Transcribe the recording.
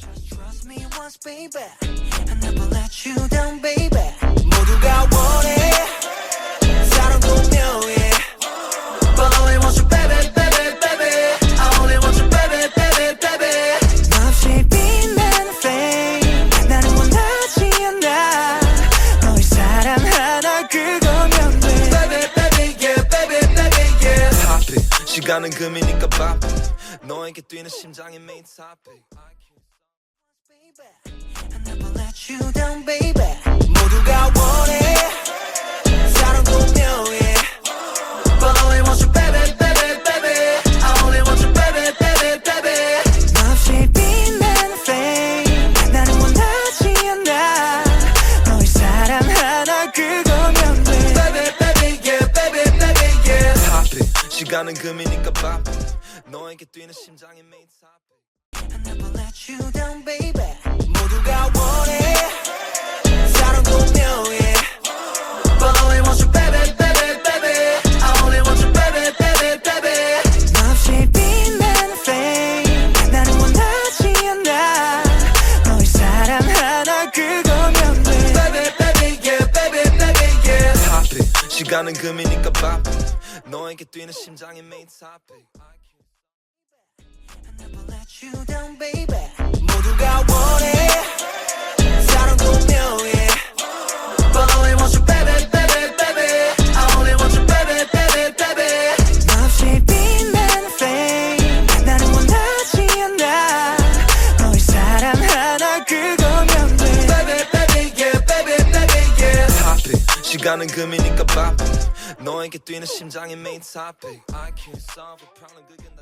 Just trust me once, baby. I never let you down, baby. 모두가 원해 사랑도 묘해. But I only want you, baby, baby, baby. I only want you, baby, baby, baby. 몹시 빛나는 flame. 나는 원하지 않아. 너의 사랑 하나 그거 시간은 금이니까 바삐 너에게 뛰는 topic. I never 시간은 금이니까 바삐 너에게 뛰는 심장의 main topic I never let you down, baby. 모두가 원해 사랑도 묘해. But I only want you, baby, baby, baby. I only want you, baby, baby, baby. 몹시 빛나는 flame. 나는 원하지 않아. 너의 사랑 하나 그거면 돼. Baby, baby, yeah, baby, baby, yeah. topic 시간은 금이니까 바삐 너에게 뛰는 main topic I 시간은 금이니까 바삐 너에게 뛰는 심장의 main topic I can't solve a problem 그게 나